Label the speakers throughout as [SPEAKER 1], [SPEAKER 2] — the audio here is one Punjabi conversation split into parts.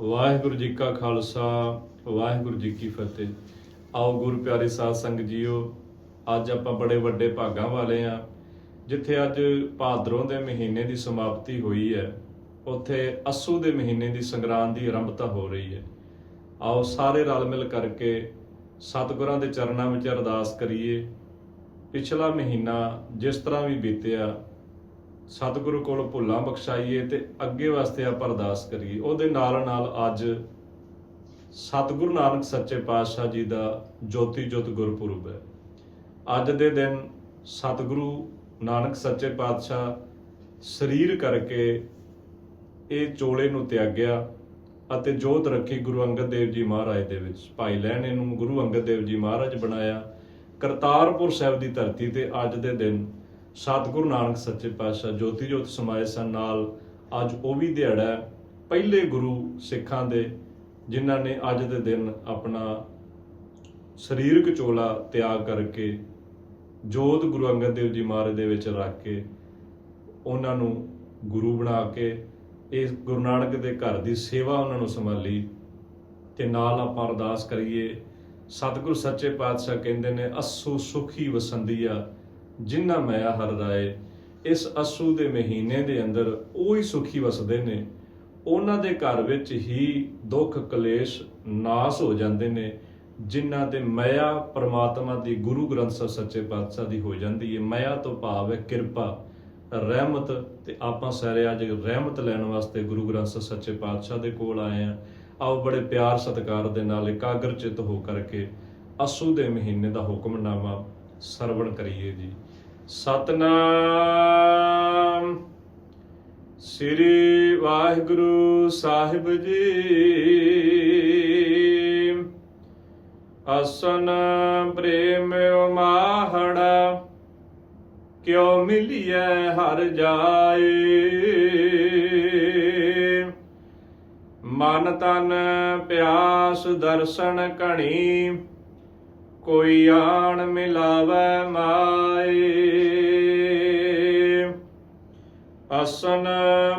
[SPEAKER 1] ਵਾਹਿਗੁਰੂ ਜੀ ਕਾ ਖਾਲਸਾ, ਵਾਹਿਗੁਰੂ ਜੀ ਕੀ ਫਤਿਹ। ਆਓ ਗੁਰੂ ਪਿਆਰੇ ਸਾਧ ਸੰਗਤ ਜੀਓ, ਅੱਜ ਆਪਾਂ ਬੜੇ ਵੱਡੇ ਭਾਗਾਂ ਵਾਲੇ ਆ, ਜਿੱਥੇ ਅੱਜ ਭਾਦਰੋਂ ਦੇ ਮਹੀਨੇ ਦੀ ਸਮਾਪਤੀ ਹੋਈ ਹੈ। ਉੱਥੇ ਅਸੂ ਦੇ ਮਹੀਨੇ ਦੀ ਸੰਗਰਾਂਦ ਦੀ ਆਰੰਭਤਾ ਹੋ ਰਹੀ ਹੈ। ਆਓ ਸਾਰੇ ਰਲ ਮਿਲ ਕਰਕੇ ਸਤਿਗੁਰਾਂ ਦੇ ਚਰਨਾਂ ਵਿੱਚ ਅਰਦਾਸ ਕਰੀਏ। ਪਿਛਲਾ ਮਹੀਨਾ ਜਿਸ ਤਰ੍ਹਾਂ ਵੀ ਬੀਤਿਆ ਸਤਿਗੁਰੂ ਕੋਲ ਭੁੱਲਾਂ ਬਖਸ਼ਾਈਏ ਤੇ ਅੱਗੇ ਵਾਸਤੇ ਆਪਾਂ ਅਰਦਾਸ ਕਰੀਏ। ਉਹਦੇ ਨਾਲ ਨਾਲ ਅੱਜ ਸਤਿਗੁਰੂ ਨਾਨਕ ਸੱਚੇ ਪਾਤਸ਼ਾਹ ਜੀ ਦਾ ਜੋਤੀ ਜੋਤ ਗੁਰਪੁਰਬ ਹੈ। ਅੱਜ ਦੇ ਦਿਨ ਸਤਿਗੁਰੂ ਨਾਨਕ ਸੱਚੇ ਪਾਤਸ਼ਾਹ ਸਰੀਰ ਕਰਕੇ ਇਹ ਚੋਲੇ ਨੂੰ ਤਿਆਗਿਆ ਅਤੇ ਜੋਤ ਰੱਖੀ ਗੁਰੂ ਅੰਗਦ ਦੇਵ ਜੀ ਮਹਾਰਾਜ ਦੇ ਵਿੱਚ। ਭਾਈ ਲਹਿਣੇ ਨੂੰ ਗੁਰੂ ਅੰਗਦ ਦੇਵ ਜੀ ਮਹਾਰਾਜ ਬਣਾਇਆ। ਕਰਤਾਰਪੁਰ ਸਾਹਿਬ ਦੀ ਧਰਤੀ ਤੇ ਅੱਜ ਦੇ ਦਿਨ ਸਤਿਗੁਰੂ ਨਾਨਕ ਸੱਚੇ ਪਾਤਸ਼ਾਹ ਜੋਤੀ ਜੋਤ ਸਮਾਏ ਸਨ ਨਾਲ ਅੱਜ ਉਹ ਵੀ ਦਿਹਾੜਾ ਪਹਿਲੇ ਗੁਰੂ ਸਿੱਖਾਂ ਦੇ, ਜਿਨ੍ਹਾਂ ਨੇ ਅੱਜ ਦੇ ਦਿਨ ਆਪਣਾ ਸਰੀਰਕ ਚੋਲਾ ਤਿਆਗ ਕਰਕੇ ਜੋਤ ਗੁਰੂ ਅੰਗਦ ਦੇਵ ਜੀ ਮਹਾਰਾਜ ਦੇ ਵਿੱਚ ਰੱਖ ਕੇ ਉਹਨਾਂ ਨੂੰ ਗੁਰੂ ਬਣਾ ਕੇ ਇਸ ਗੁਰੂ ਨਾਨਕ ਦੇ ਘਰ ਦੀ ਸੇਵਾ ਉਹਨਾਂ ਨੂੰ ਸੰਭਾਲੀ ਤੇ ਨਾਲ ਆਪਾਂ ਅਰਦਾਸ ਕਰੀਏ, ਸਤਿਗੁਰੂ ਸੱਚੇ ਪਾਤਸ਼ਾਹ ਕਹਿੰਦੇ ਨੇ, ਅਸੂ ਸੁਖੀ ਵਸੰਦੀਆ ਜਿਨ੍ਹਾਂ ਮਾਇਆ ਹਰ ਰਾਏ ਇਸ ਅਸੂ ਦੇ ਮਹੀਨੇ ਦੇ ਅੰਦਰ ਉਹ ਹੀ ਸੁਖੀ ਵਸਦੇ ਨੇ। ਉਹਨਾਂ ਦੇ ਘਰ ਵਿੱਚ ਹੀ ਦੁੱਖ ਕਲੇਸ਼ ਨਾਸ ਹੋ ਜਾਂਦੇ ਨੇ ਜਿਨ੍ਹਾਂ ਤੇ ਮਾਇਆ ਪਰਮਾਤਮਾ ਦੀ ਗੁਰੂ ਗ੍ਰੰਥ ਸਾਹਿਬ ਸੱਚੇ ਪਾਤਸ਼ਾਹ ਦੀ ਹੋ ਜਾਂਦੀ ਹੈ ਮਾਇਆ ਤੋਂ ਭਾਵ ਹੈ ਕਿਰਪਾ, ਰਹਿਮਤ ਤੇ ਆਪਾਂ ਸਾਰੇ ਅੱਜ ਰਹਿਮਤ ਲੈਣ ਵਾਸਤੇ ਗੁਰੂ ਗ੍ਰੰਥ ਸਾਹਿਬ ਸੱਚੇ ਪਾਤਸ਼ਾਹ ਦੇ ਕੋਲ ਆਏ ਆ। ਆਓ ਬੜੇ ਪਿਆਰ ਸਤਿਕਾਰ ਦੇ ਨਾਲ ਇਕਾਗਰ ਇਕਾਗਰਚਿਤ ਹੋ ਕਰਕੇ ਅਸੂ ਦੇ ਮਹੀਨੇ ਦਾ ਹੁਕਮਨਾਮਾ ਸਰਵਣ ਕਰੀਏ ਜੀ। ਸਤਨਾਮ ਸ੍ਰੀ ਵਾਹਿਗੁਰੂ ਸਾਹਿਬ ਜੀ। ਅਸਨ ਪ੍ਰੇਮ ਉਮਾਹੜਾ, ਕਿਉ ਮਿਲਿਐ ਹਰ ਜਾਏ। ਮਨ ਤਨ ਪਿਆਸ ਦਰਸ਼ਨ ਕਣੀ ਕੋਈ ਆਣ ਮਿਲਾਵੈ ਮਾਏ। ਅਸਨ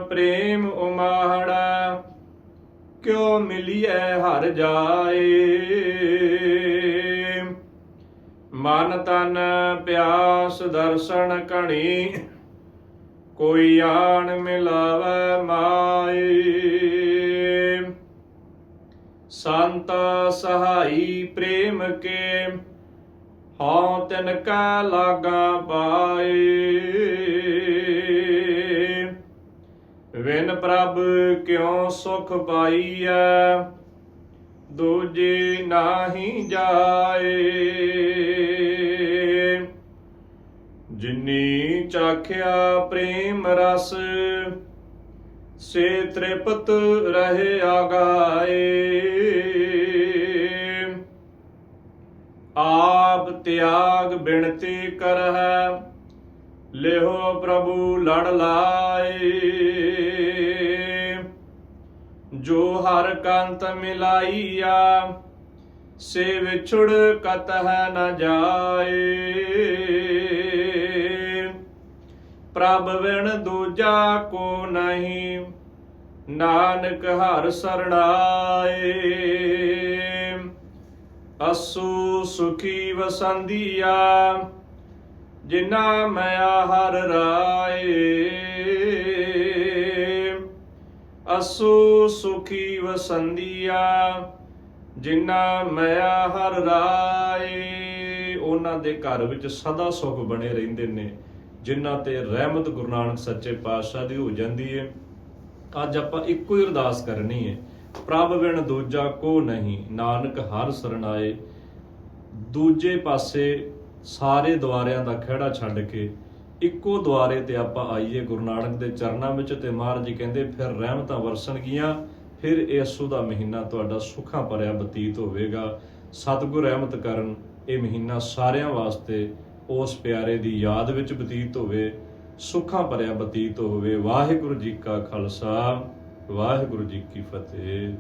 [SPEAKER 1] ਪ੍ਰੇਮ ਉਮਾਹੜਾ, ਕਿਉ ਮਿਲਿਐ ਹਰ ਜਾਏ। ਮਨ ਤਨ ਪਿਆਸ ਦਰਸ਼ਨ ਕਣੀ ਕੋਈ ਆਣ ਮਿਲਾਵੈ ਮਾਏ। ਸੰਤ ਸਹਾਈ ਪ੍ਰੇਮ ਕੇ, ਹਉ ਤਿਨ ਕਾ ਲਾਗਾ ਪਾਏ। ਵਿਨ ਪ੍ਰਭ ਕਿਉ ਸੁਖ ਪਾਈਐ, ਦੂਜੇ ਨਾਹੀ ਜਾਏ। ਜਿਨੀ ਚਾਖਿਆ ਪ੍ਰੇਮ ਰਸ ਸੇ ਤ੍ਰਿਪਤ ਰਹੇ ਆਗਾਏ। ਆਪ ਤਿਆਗ ਬਿਨਤੀ ਕਰਹਿ, ਲਿਹੋ ਪ੍ਰਭੂ ਲੜ ਲਾਏ। ਜੋ ਹਰ ਕੰਤ ਮਿਲਾਈਆ, ਸੇ ਵਿਛੁੜ ਕਤ ਹੈ ਨ ਜਾਏ। ਪ੍ਰਭ ਵਿਣ ਦੂਜਾ ਕੋ ਨਹੀਂ, ਨਾਨਕ ਹਰ ਸਰਣਾਏ। ਅਸੂ ਸੁਖੀ ਵਸੰਦੀਆ, ਜਿਨਾ ਮਿਆ ਹਰ ਰਾਏ। ਅਸੂ ਸੁਖੀ ਵਸੰਦੀਆ, ਜਿਨਾ ਮੈਂ ਹਰ ਰਾਏ। ਉਹਨਾਂ ਦੇ ਘਰ ਵਿੱਚ ਸਦਾ ਸੁਖ ਬਣੇ ਰਹਿੰਦੇ ਨੇ। ਜਿਨ੍ਹਾਂ ਤੇ ਰਹਿਮਤ ਗੁਰੂ ਨਾਨਕ ਸੱਚੇ ਪਾਤਸ਼ਾਹ ਦੀ ਹੋ ਜਾਂਦੀ ਹੈ ਅੱਜ ਆਪਾਂ ਇੱਕੋ ਹੀ ਅਰਦਾਸ ਕਰਨੀ ਹੈ ਪ੍ਰਭ ਵਿਣ ਦੂਜਾ ਕੋ ਨਹੀਂ, ਨਾਨਕ ਹਰ ਸਰਣਾਏ ਦੂਜੇ ਪਾਸੇ ਸਾਰੇ ਦੁਆਰਿਆਂ ਦਾ ਖਿਹੜਾ ਛੱਡ ਕੇ ਇੱਕੋ ਦੁਆਰੇ ਤੇ ਆਪਾਂ ਆਈਏ ਗੁਰੂ ਨਾਨਕ ਦੇ ਚਰਨਾਂ ਵਿੱਚ ਤੇ ਮਹਾਰਾਜ ਜੀ ਕਹਿੰਦੇ, ਫਿਰ ਰਹਿਮਤਾਂ ਵਰਸਣਗੀਆਂ, ਫਿਰ ਏਸੂ ਦਾ ਮਹੀਨਾ ਤੁਹਾਡਾ ਸੁੱਖਾਂ ਭਰਿਆ ਬਤੀਤ ਹੋਵੇਗਾ। ਸਤਿਗੁਰ ਰਹਿਮਤ ਕਰਨ, ਇਹ ਮਹੀਨਾ ਸਾਰਿਆਂ ਵਾਸਤੇ ਉਸ ਪਿਆਰੇ ਦੀ ਯਾਦ ਵਿੱਚ ਬਤੀਤ ਹੋਵੇ, ਸੁੱਖਾਂ ਭਰਿਆ ਬਤੀਤ ਹੋਵੇ। ਵਾਹਿਗੁਰੂ ਜੀ ਕਾ ਖਾਲਸਾ, ਵਾਹਿਗੁਰੂ ਜੀ ਕੀ ਫਤਿਹ।